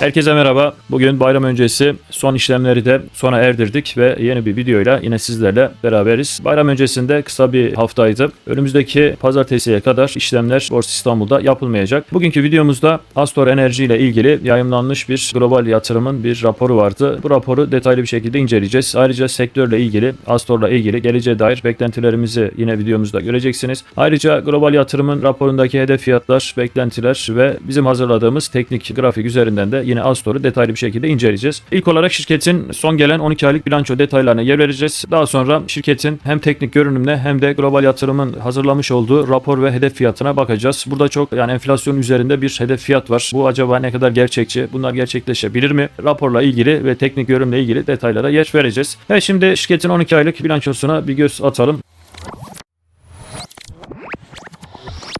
Herkese merhaba. Bugün bayram öncesi son işlemleri de sona erdirdik ve yeni bir videoyla yine sizlerle beraberiz. Bayram öncesinde kısa bir haftaydı. Önümüzdeki pazartesiye kadar işlemler Borsa İstanbul'da yapılmayacak. Bugünkü videomuzda Astor Enerji ile ilgili yayımlanmış bir global yatırımın bir raporu vardı. Bu raporu detaylı bir şekilde inceleyeceğiz. Ayrıca sektörle ilgili, Astor'la ilgili geleceğe dair beklentilerimizi yine videomuzda göreceksiniz. Ayrıca global yatırımın raporundaki hedef fiyatlar, beklentiler ve bizim hazırladığımız teknik grafik üzerinden de yine Astor'u detaylı bir şekilde inceleyeceğiz. İlk olarak şirketin son gelen 12 aylık bilanço detaylarına yer vereceğiz. Daha sonra şirketin hem teknik görünümüne hem de global yatırımın hazırlamış olduğu rapor ve hedef fiyatına bakacağız. Burada çok yani enflasyon üzerinde bir hedef fiyat var. Bu acaba ne kadar gerçekçi? Bunlar gerçekleşebilir mi? Raporla ilgili ve teknik görünümle ilgili detaylara yer vereceğiz. Evet şimdi şirketin 12 aylık bilançosuna bir göz atalım.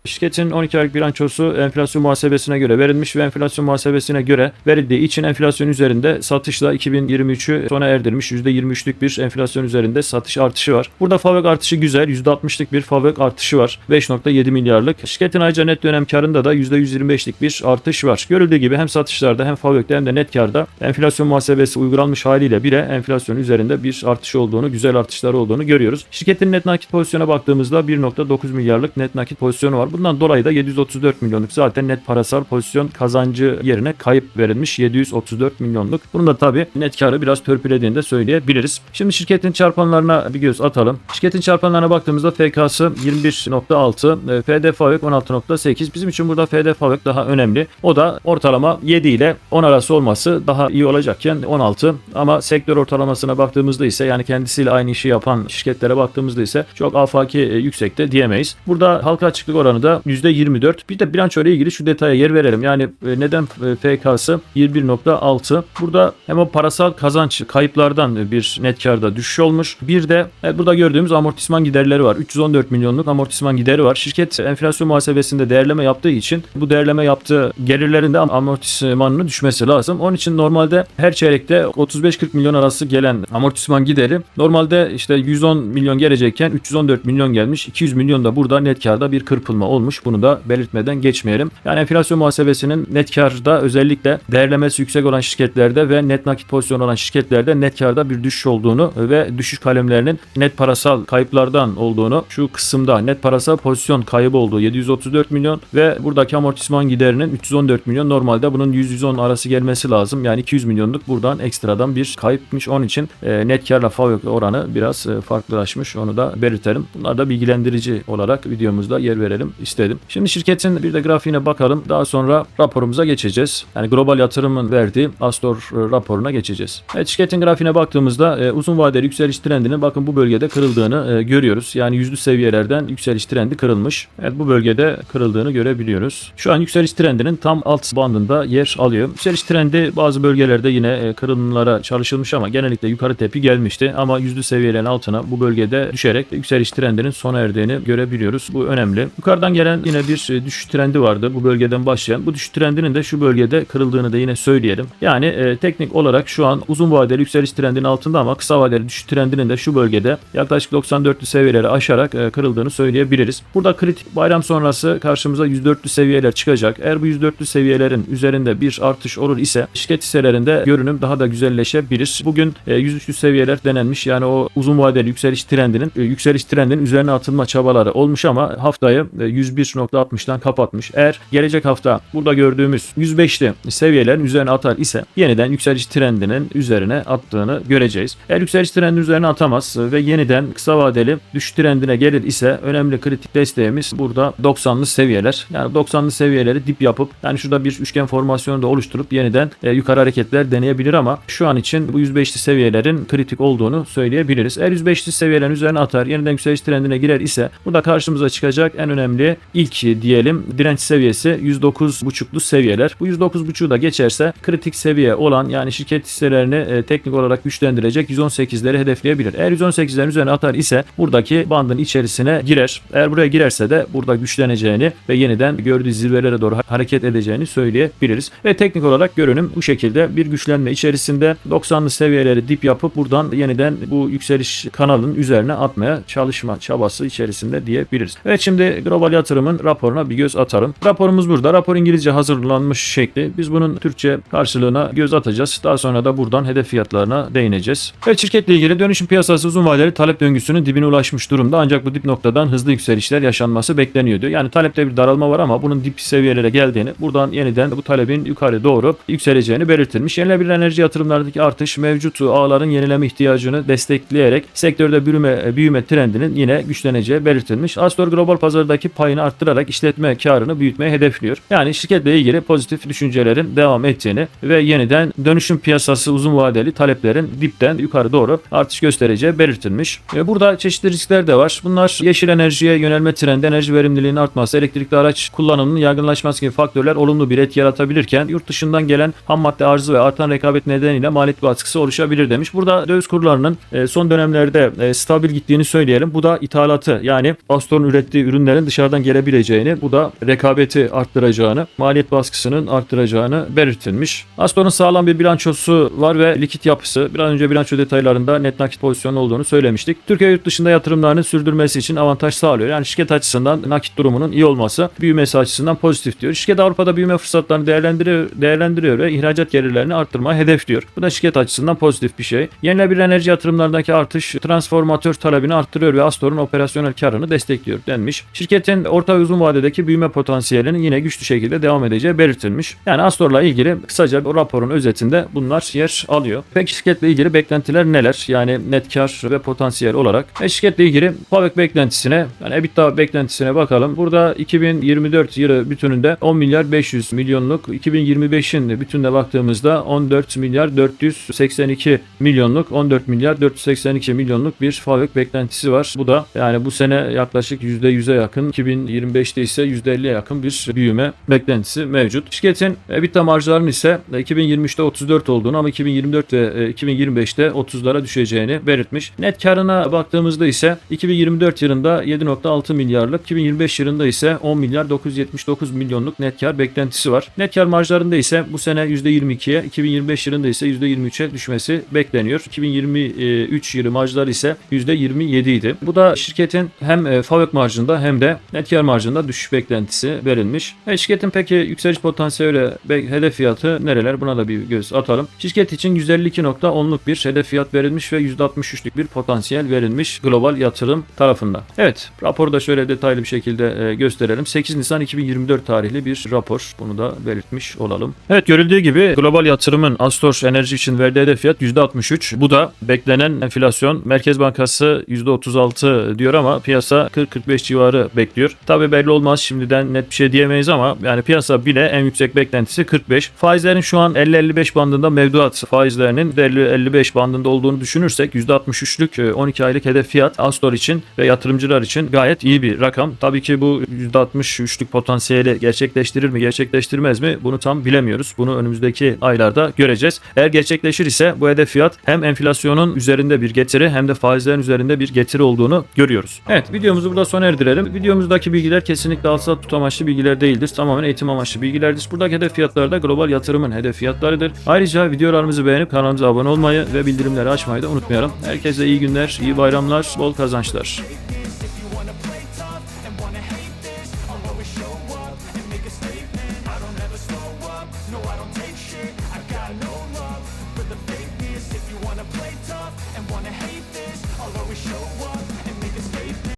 Şirketin 12 aylık bilançosu enflasyon muhasebesine göre verilmiş ve enflasyon muhasebesine göre verildiği için enflasyon üzerinde satışla 2023'ü sona erdirmiş. %23'lük bir enflasyon üzerinde satış artışı var. Burada fabrik artışı güzel. %60'lık bir fabrik artışı var. 5.7 milyarlık. Şirketin ayrıca net dönem karında da %125'lik bir artış var. Görüldüğü gibi hem satışlarda hem fabrikte hem de net karda enflasyon muhasebesi uygulanmış haliyle bile enflasyon üzerinde bir artış olduğunu, güzel artışlar olduğunu görüyoruz. Şirketin net nakit pozisyona baktığımızda 1.9 milyarlık net nakit pozisyonu var. Bundan dolayı da 734 milyonluk zaten net parasal pozisyon kazancı yerine kayıp verilmiş 734 milyonluk. Bunun da tabi net karı biraz törpülediğini de söyleyebiliriz. Şimdi şirketin çarpanlarına bir göz atalım. Şirketin çarpanlarına baktığımızda FK'sı 21.6, FD Favök 16.8. Bizim için burada FD Favök daha önemli. O da ortalama 7 ile 10 arası olması daha iyi olacakken 16 ama sektör ortalamasına baktığımızda ise yani kendisiyle aynı işi yapan şirketlere baktığımızda ise çok afaki e, yüksekte diyemeyiz. Burada halka açıklık oranı da %24. Bir de bilanço ilgili şu detaya yer verelim. Yani e, neden e, FK'sı 21.6? Burada hem o parasal kazanç kayıplardan bir net karda düşüş olmuş. Bir de e, burada gördüğümüz amortisman giderleri var. 314 milyonluk amortisman gideri var. Şirket enflasyon muhasebesinde değerleme yaptığı için bu değerleme yaptığı gelirlerin de amortismanının düşmesi lazım. Onun için normalde her çeyrekte 35-40 milyon arası gelen amortisman gideri normalde işte 110 milyon gelecekken 314 milyon gelmiş. 200 milyon da burada net karda bir kırpılma olmuş. Bunu da belirtmeden geçmeyelim. Yani enflasyon muhasebesinin net karda özellikle değerlemesi yüksek olan şirketlerde ve net nakit pozisyonu olan şirketlerde net karda bir düşüş olduğunu ve düşüş kalemlerinin net parasal kayıplardan olduğunu şu kısımda net parasal pozisyon kaybı olduğu 734 milyon ve buradaki amortisman giderinin 314 milyon normalde bunun 100-110 arası gelmesi lazım. Yani 200 milyonluk buradan ekstradan bir kayıpmış. Onun için e, net karla FAVÖK oranı biraz e, farklılaşmış. Onu da belirtelim. Bunlar da bilgilendirici olarak videomuzda yer verelim istedim. Şimdi şirketin bir de grafiğine bakalım. Daha sonra raporumuza geçeceğiz. Yani global yatırımın verdiği Astor e, raporuna geçeceğiz. Evet şirketin grafiğine baktığımızda e, uzun vadeli yükseliş trendinin bakın bu bölgede kırıldığını e, görüyoruz. Yani yüzlü seviyelerden yükseliş trendi kırılmış. Evet bu bölgede kırıldığını görebiliyoruz. Şu an yükseliş trendinin tam alt bandında yer alıyor. Yükseliş trendi bazı bölgelerde yine e, kırılımlara çalışılmış ama genellikle yukarı tepi gelmişti. Ama yüzlü seviyelerin altına bu bölgede düşerek yükseliş trendinin sona erdiğini görebiliyoruz. Bu önemli. Yukarıdan gelen yine bir e, düşüş trendi vardı bu bölgeden başlayan. Bu düşüş trendinin de şu bölgede kırıldığını da yine söyleyelim. Yani e, teknik olarak şu an uzun vadeli yükseliş trendinin altında ama kısa vadeli düşüş trendinin de şu bölgede yaklaşık 94'lü seviyeleri aşarak e, kırıldığını söyleyebiliriz. Burada kritik bayram sonrası karşımıza 104'lü seviyeler çıkacak. Eğer bu 104'lü seviyelerin üzerinde bir artış olur ise şirket hisselerinde görünüm daha da güzelleşebilir. Bugün e, 103'lü seviyeler denenmiş. Yani o uzun vadeli yükseliş trendinin e, yükseliş trendinin üzerine atılma çabaları olmuş ama haftayı e, 101.60'dan kapatmış. Eğer gelecek hafta burada gördüğümüz 105'li seviyelerin üzerine atar ise yeniden yükseliş trendinin üzerine attığını göreceğiz. Eğer yükseliş trendinin üzerine atamaz ve yeniden kısa vadeli düşüş trendine gelir ise önemli kritik desteğimiz burada 90'lı seviyeler. Yani 90'lı seviyeleri dip yapıp yani şurada bir üçgen formasyonu da oluşturup yeniden e, yukarı hareketler deneyebilir ama şu an için bu 105'li seviyelerin kritik olduğunu söyleyebiliriz. Eğer 105'li seviyelerin üzerine atar yeniden yükseliş trendine girer ise burada karşımıza çıkacak en önemli ilk diyelim direnç seviyesi 109.5'lu seviyeler. Bu 109.5'u da geçerse kritik seviye olan yani şirket hisselerini e, teknik olarak güçlendirecek 118'leri hedefleyebilir. Eğer 118'lerin üzerine atar ise buradaki bandın içerisine girer. Eğer buraya girerse de burada güçleneceğini ve yeniden gördüğü zirvelere doğru hareket edeceğini söyleyebiliriz. Ve teknik olarak görünüm bu şekilde bir güçlenme içerisinde 90'lı seviyeleri dip yapıp buradan yeniden bu yükseliş kanalının üzerine atmaya çalışma çabası içerisinde diyebiliriz. Evet şimdi global yatırımın raporuna bir göz atalım. Raporumuz burada. Rapor İngilizce hazırlanmış şekli. Biz bunun Türkçe karşılığına göz atacağız. Daha sonra da buradan hedef fiyatlarına değineceğiz. Evet şirketle ilgili dönüşüm piyasası uzun vadeli talep döngüsünün dibine ulaşmış durumda. Ancak bu dip noktadan hızlı yükselişler yaşanması bekleniyordu. Yani talepte bir daralma var ama bunun dip seviyelere geldiğini, buradan yeniden bu talebin yukarı doğru yükseleceğini belirtilmiş. Yenilenebilir enerji yatırımlarındaki artış mevcut ağların yenileme ihtiyacını destekleyerek sektörde büyüme, büyüme trendinin yine güçleneceği belirtilmiş. Astor global pazardaki payını arttırarak işletme karını büyütmeyi hedefliyor. Yani şirketle ilgili pozitif düşüncelerin devam ettiğini ve yeniden dönüşüm piyasası uzun vadeli taleplerin dipten yukarı doğru artış göstereceği belirtilmiş. Burada çeşitli riskler de var. Bunlar yeşil enerjiye yönelme trendi, enerji verimliliğinin artması, elektrikli araç kullanımının yaygınlaşması gibi faktörler olumlu bir etki yaratabilirken yurt dışından gelen ham madde arzı ve artan rekabet nedeniyle maliyet baskısı oluşabilir demiş. Burada döviz kurlarının e, son dönemlerde e, stabil gittiğini söyleyelim. Bu da ithalatı yani Astor'un ürettiği ürünlerin dışarıdan gelebileceğini, bu da rekabeti arttıracağını, maliyet baskısının arttıracağını belirtilmiş. Astor'un sağlam bir bilançosu var ve likit yapısı. Biraz önce bilanço detaylarında net nakit pozisyonu olduğunu söylemiştik. Türkiye yurt dışında yatırımlarını sürdürmesi için avantaj sağlıyor. Yani şirket açısından nakit durumunun iyi olması büyümesi açısından pozitif diyor. Şirket Avrupa'da büyüme fırsatlarını değerlendiriyor, değerlendiriyor ve ihracat gelirlerini arttırmayı hedefliyor. Bu da şirket açısından pozitif bir şey. Yenilenebilir enerji yatırımlarındaki artış transformatör talebini arttırıyor ve Astor'un operasyonel karını destekliyor denmiş. Şirketin orta ve uzun vadedeki büyüme potansiyelinin yine güçlü şekilde devam edeceği belirtilmiş. Yani Astor'la ilgili kısaca o raporun özetinde bunlar yer alıyor. Peki şirketle ilgili beklentiler neler? Yani net kar ve potansiyel olarak. E şirketle ilgili FAVÖK beklentisine yani EBITDA beklentisine bakalım. Burada 2024 yılı bütününde 10 milyar 500 milyonluk 2025'in bütününe baktığımızda 14 milyar 482 milyonluk 14 milyar 482 milyonluk bir FAVÖK beklentisi var. Bu da yani bu sene yaklaşık %100'e yakın 2025'te ise %50'ye yakın bir büyüme beklentisi mevcut. Şirketin EBITDA marjlarının ise 2023'te 34 olduğunu ama 2024 ve 2025'te 30'lara düşeceğini belirtmiş. Net karına baktığımızda ise 2024 yılında 7.6 milyarlık, 2025 yılında ise 10 milyar 979 milyonluk net kar beklentisi var. Net kar marjlarında ise bu sene %22'ye, 2025 yılında ise %23'e düşmesi bekleniyor. 2023 yılı marjlar ise %27 idi. Bu da şirketin hem e, FAVÖK marjında hem de net kar marjında düşüş beklentisi verilmiş. E, şirketin peki yükseliş potansiyeli ve hedef fiyatı nereler? Buna da bir göz atalım. Şirket için 152.10'luk bir hedef fiyat verilmiş ve %63'lük bir potansiyel verilmiş global yatırım tarafından. Evet, raporu da şöyle detaylı bir şekilde e, gösterelim. 8 Nisan 2024 tarihli bir rapor. Bunu da belirtmiş olalım. Evet, görüldüğü gibi global yatırımın Astor Enerji için verdiği hedef fiyat %63. Bu da beklenen enflasyon. Merkez Bankası %36 diyor ama piyasa 40-45 civarı bekliyor. Tabii belli olmaz şimdiden net bir şey diyemeyiz ama yani piyasa bile en yüksek beklentisi 45. Faizlerin şu an 50-55 bandında mevduat faizlerinin 50-55 bandında olduğunu düşünürsek %63'lük 12 aylık hedef fiyat Astor için ve yatırımcılar için gayet iyi bir rakam. Tabii ki bu %63'lük potansiyeli gerçekleştirir mi gerçekleştirmez mi bunu tam bilemiyoruz. Bunu önümüzdeki aylarda göreceğiz. Eğer gerçekleşir ise bu hedef fiyat hem enflasyonun üzerinde bir getiri hem de faizlerin üzerinde bir getiri olduğunu görüyoruz. Evet videomuzu burada sona erdirelim. Videomuzdaki bilgiler kesinlikle alsat tut amaçlı bilgiler değildir. Tamamen eğitim amaçlı bilgilerdir. Buradaki hedef fiyatları da global yatırımın hedef fiyatlarıdır. Ayrıca videolarımızı beğenip kanalımıza abone olmayı ve bildirimleri açmayı da unutmayalım. Herkese iyi günler, iyi bayramlar, bol kazançlar.